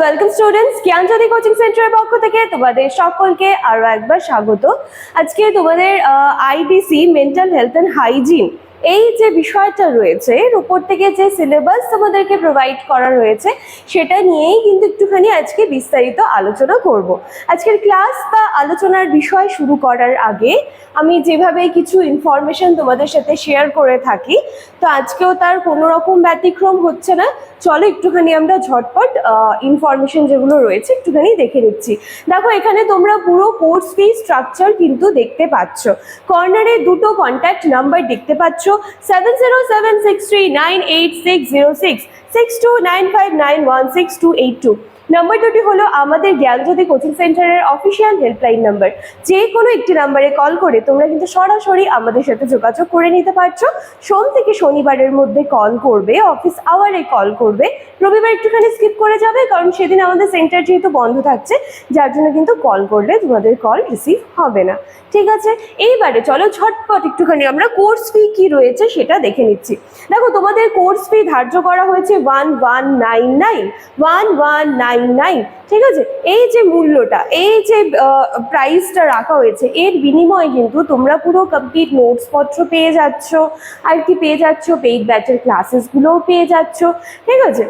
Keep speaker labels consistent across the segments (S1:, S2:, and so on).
S1: Welcome students জ্ঞানজ্যোতি coaching সেন্টারের পক্ষ থেকে তোমাদের সকলকে আরও একবার স্বাগত। আজকে তোমাদের IDC mental health and hygiene এই যে বিষয়টা রয়েছে, এর উপর থেকে যে সিলেবাস তোমাদেরকে প্রোভাইড করা রয়েছে, সেটা নিয়েই কিন্তু একটুখানি আজকে বিস্তারিত আলোচনা করব। আজকের ক্লাস বা আলোচনার বিষয় শুরু করার আগে আমি যেভাবে কিছু ইনফরমেশন তোমাদের সাথে শেয়ার করে থাকি, তো আজকেও তার কোনো রকম ব্যতিক্রম হচ্ছে না। চলো একটুখানি আমরা ঝটপট ইনফরমেশন যেগুলো রয়েছে একটুখানি দেখে নিচ্ছি। দেখো, এখানে তোমরা পুরো কোর্স ফি স্ট্রাকচার কিন্তু দেখতে পাচ্ছ। কর্নারে দুটো কন্ট্যাক্ট নাম্বার দেখতে পাচ্ছ। Seven zero seven six three nine eight six zero six six two nine five nine one six two eight two number দুটি হলো আমাদের জ্ঞানজ্যোতি কোচিং সেন্টারের অফিসিয়াল হেল্পলাইন নাম্বার যে কোনো একটি নাম্বারে কল করে তোমরা কিন্তু সরাসরি আমাদের সাথে যোগাযোগ করে নিতে পারছ। সোম থেকে শনিবারের মধ্যে কল করবে অফিস আওয়ারে কল করবে। রবিবার একটুখানি স্কিপ করে যাবে, কারণ সেদিন আমাদের সেন্টার যেহেতু বন্ধ থাকছে, যার জন্য কিন্তু কল করলে তোমাদের কল রিসিভ হবে না। ঠিক আছে? এইবারে চলো ঝটপট একটুখানি আমরা কোর্স ফি কি রয়েছে সেটা দেখে নিচ্ছি। দেখো তোমাদের কোর্স ফি ধার্য করা হয়েছে one one nine nine one one nine nine ঠিক আছে? এই যে মূল্যটা, এই যে প্রাইসটা রাখা হয়েছে, এর বিনিময়ে কিন্তু তোমরা পুরো কমপ্লিট নোটসপত্র পেয়ে যাচ্ছ, আর কি পেয়ে যাচ্ছ পেইড ব্যাচের ক্লাসেসগুলোও পেয়ে যাচ্ছ, ঠিক আছে?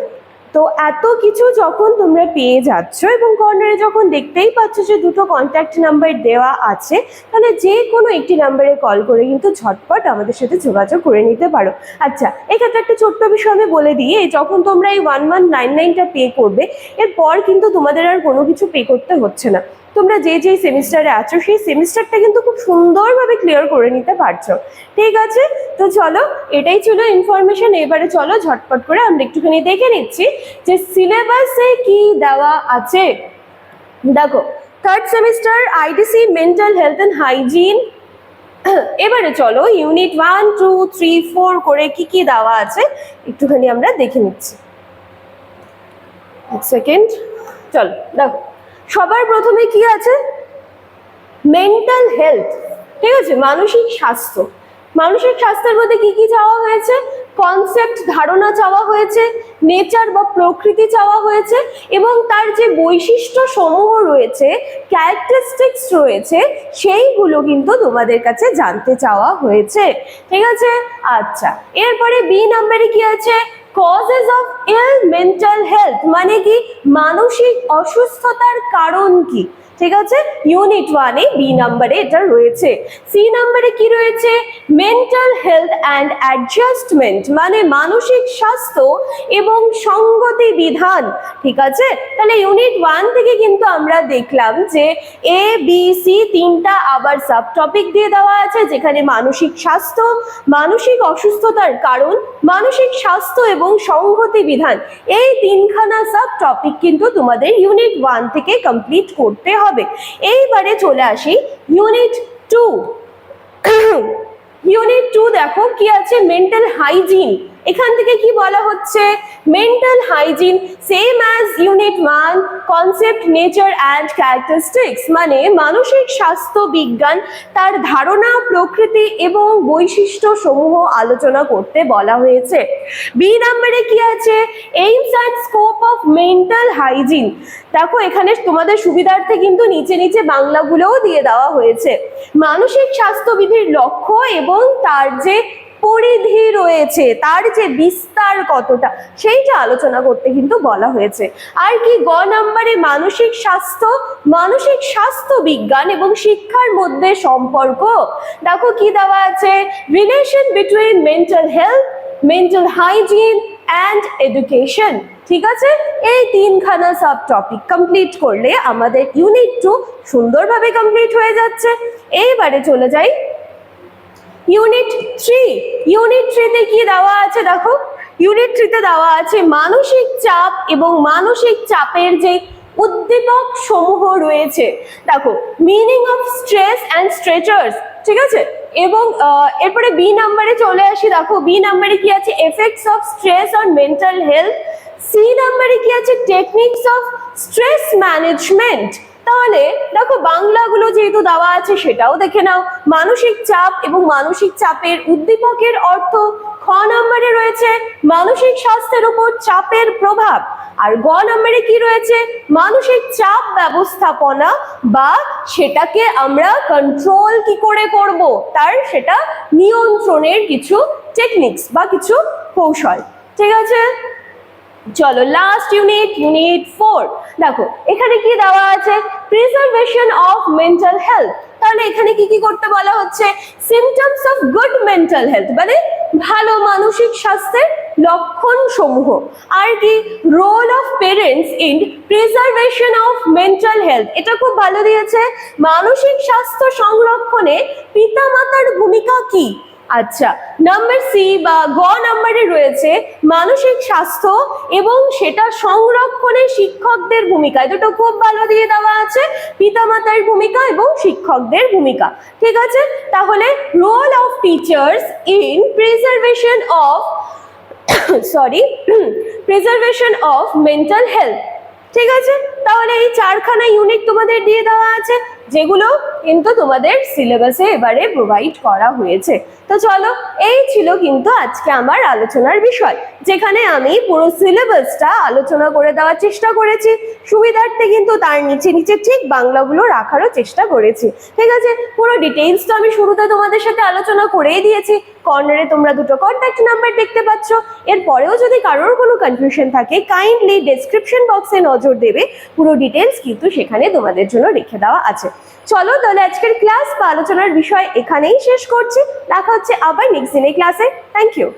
S1: তো এত কিছু যখন তোমরা পেয়ে যাচ্ছ এবং কর্নারে যখন দেখতেই পাচ্ছ যে দুটো কন্ট্যাক্ট নাম্বার দেওয়া আছে, তাহলে যে কোনো একটি নাম্বারে কল করে কিন্তু ঝটপট আমাদের সাথে যোগাযোগ করে নিতে পারো। আচ্ছা এক্ষেত্রে একটা ছোট্ট বিষয় আমি বলে দিই যখন তোমরা এই ওয়ান ওয়ান নাইন নাইনটা পে করবে, এরপর কিন্তু তোমাদের আর কোনো কিছু পে করতে হচ্ছে না। তোমরা যে যেই সেমিস্টারে আছো, সেই সেমিস্টারটা কিন্তু খুব সুন্দরভাবে ক্লিয়ার করে নিতে পারছ। ঠিক আছে? তো চলো, এটাই ছিল ইনফরমেশন এবারে চলো, ঝটপট করে আমরা একটুখানি দেখে নিচ্ছি যে সিলেবাসে কি দেওয়া আছে। দেখো third semester IDC mental health and hygiene এবারে চলো unit one two three four করে কি কি দেওয়া আছে, একটুখানি আমরা দেখে নিচ্ছি। এক সেকেন্ড চলো, দেখো। সবার প্রথমে কি আছে? মেন্টাল হেলথ ঠিক আছে? মানসিক স্বাস্থ্য। মানসিক স্বাস্থ্যের মধ্যে কি কি চাওয়া হয়েছে? কনসেপ্ট ধারণা চাওয়া হয়েছে নেচার বা প্রকৃতি চাওয়া হয়েছে, এবং তার যে বৈশিষ্ট্য সমূহ রয়েছে ক্যারেক্টারিস্টিক্স রয়েছে, সেইগুলো কিন্তু তোমাদের কাছে জানতে চাওয়া হয়েছে। ঠিক আছে? আচ্ছা এরপরে বি নাম্বারে কি আছে? Causes of ill mental health মানে কি? মানসিক অসুস্থতার কারণ কি? ঠিক আছে? ইউনিট ওয়ানে বি নাম্বারে এটা রয়েছে। সি নাম্বারে কি রয়েছে? মেন্টাল হেলথ অ্যান্ড অ্যাডজাস্টমেন্ট মানে মানসিক স্বাস্থ্য এবং সঙ্গতি বিধান। ঠিক আছে? তাহলে ইউনিট ওয়ান থেকে কিন্তু আমরা দেখলাম যে এ বি সি তিনটা আবার সাব টপিক দিয়ে দেওয়া আছে, যেখানে মানসিক স্বাস্থ্য, মানসিক অসুস্থতার কারণ, মানসিক স্বাস্থ্য এবং সংহতি বিধান। এই তিনখানা সাব টপিক কিন্তু তোমাদের ইউনিট ওয়ান থেকে কমপ্লিট করতে হবে। এইবারে চলে আসি ইউনিট টু ইউনিট টু দেখো কি আছে? মেন্টাল হাইজিন এখান থেকে কি বলা হচ্ছে? Mental hygiene same as unit one concept nature and characteristics মানে মানসিক স্বাস্থ্য বিজ্ঞান, তার ধারণা, প্রকৃতি এবং বৈশিষ্ট্য সমূহ আলোচনা করতে বলা হয়েছে। বি নাম্বারে কি আছে? Aims and scope of mental hygiene দেখো, এখানে তোমাদের সুবিধার্থে কিন্তু নিচে নিচে বাংলাগুলোও দিয়ে দেওয়া হয়েছে। মানসিক স্বাস্থ্যবিধির লক্ষ্য এবং তার যে পরিধি রয়েছে, তার যে বিস্তার কতটা, সেইটা আলোচনা করতে কিন্তু বলা হয়েছে। আর কি, গ নাম্বারে মানসিক স্বাস্থ্য মানসিক স্বাস্থ্য বিজ্ঞান এবং শিক্ষার মধ্যে সম্পর্ক। দেখো কি দেওয়া আছে? Relation between mental health mental hygiene and education ঠিক আছে? এই তিনখানা সাব টপিক কমপ্লিট করলে আমাদের ইউনিট টু সুন্দরভাবে কমপ্লিট হয়ে যাচ্ছে। এইবারে চলে যাই ইউনিট থ্রি ইউনিট থ্রিতে কি দেওয়া আছে দেখো? ইউনিট থ্রিতে দেওয়া আছে মানসিক চাপ এবং মানসিক চাপের যে উদ্দীপক সমূহ রয়েছে। দেখো meaning of stress and stressors ঠিক আছে? এবং এরপরে বি নাম্বারে চলে আসি, দেখো বি নাম্বারে কি আছে? Effects of stress on mental health C নাম্বারে কি আছে? টেকনিক্স অফ স্ট্রেস ম্যানেজমেন্ট তাহলে দেখো বাংলাগুলো যেহেতু দেওয়া আছে সেটাও দেখে নাও। মানসিক চাপ এবং মানসিক চাপের উদ্দীপকের অর্থ খ নম্বরে রয়েছে মানসিক স্বাস্থ্যের উপর চাপের প্রভাব। আর গ নম্বরে কি রয়েছে? মানসিক চাপ ব্যবস্থাপনা বা সেটাকে আমরা কন্ট্রোল কি করে করব? তার সেটা নিয়ন্ত্রণের কিছু টেকনিক্স বা কিছু কৌশল। ঠিক আছে? চলো লাস্ট ইউনিট ইউনিট ফোর দেখো, এখানে কি দেওয়া আছে? প্রিজার্ভেশন অফ মেন্টাল হেলথ তাহলে এখানে কি কি করতে বলা হচ্ছে? Symptoms of good mental health মানে ভালো মানসিক স্বাস্থ্যের লক্ষণ সমূহ আর কি? Role of parents in preservation of mental health এটা খুব ভালো দিয়েছে। মানসিক স্বাস্থ্য সংরক্ষণে পিতামাতার ভূমিকা কি? আচ্ছা নাম্বার সি বা গ নাম্বারে রয়েছে মানসিক স্বাস্থ্য এবং সেটা সংরক্ষণে শিক্ষকদের ভূমিকা। দুটো খুব ভালো দিয়ে দেওয়া আছে, পিতামাতার ভূমিকা এবং শিক্ষকদের ভূমিকা। ঠিক আছে? তাহলে role of teachers in preservation of sorry preservation of mental health ঠিক আছে? তাহলে এই চারখানা ইউনিট তোমাদের দিয়ে দেওয়া আছে, যেগুলো কিন্তু তোমাদের সিলেবাসে এবারে প্রোভাইড করা হয়েছে। তো চলো, এই ছিল কিন্তু আজকে আমার আলোচনার বিষয়, যেখানে আমি পুরো সিলেবাসটা আলোচনা করে দেওয়ার চেষ্টা করেছি। সুবিধার্থে কিন্তু তার নিচে নিচে ঠিক বাংলাগুলো রাখারও চেষ্টা করেছি। ঠিক আছে, পুরো ডিটেইলস তো আমি শুরুতে তোমাদের সাথে আলোচনা করেই দিয়েছি। কর্নারে তোমরা দুটো কন্ট্যাক্ট নাম্বার দেখতে পাচ্ছ। এরপরেও যদি কারোর কোনো কনফিউশন থাকে কাইন্ডলি ডেসক্রিপশন বক্সে নজর দেবে। পুরো ডিটেলস কিন্তু সেখানে তোমাদের জন্য রেখে দেওয়া আছে। চলো তাহলে আজকের ক্লাস বা আলোচনার বিষয় এখানেই শেষ করছি। দেখা হচ্ছে আবার নেক্সট দিনের ক্লাসে থ্যাংক ইউ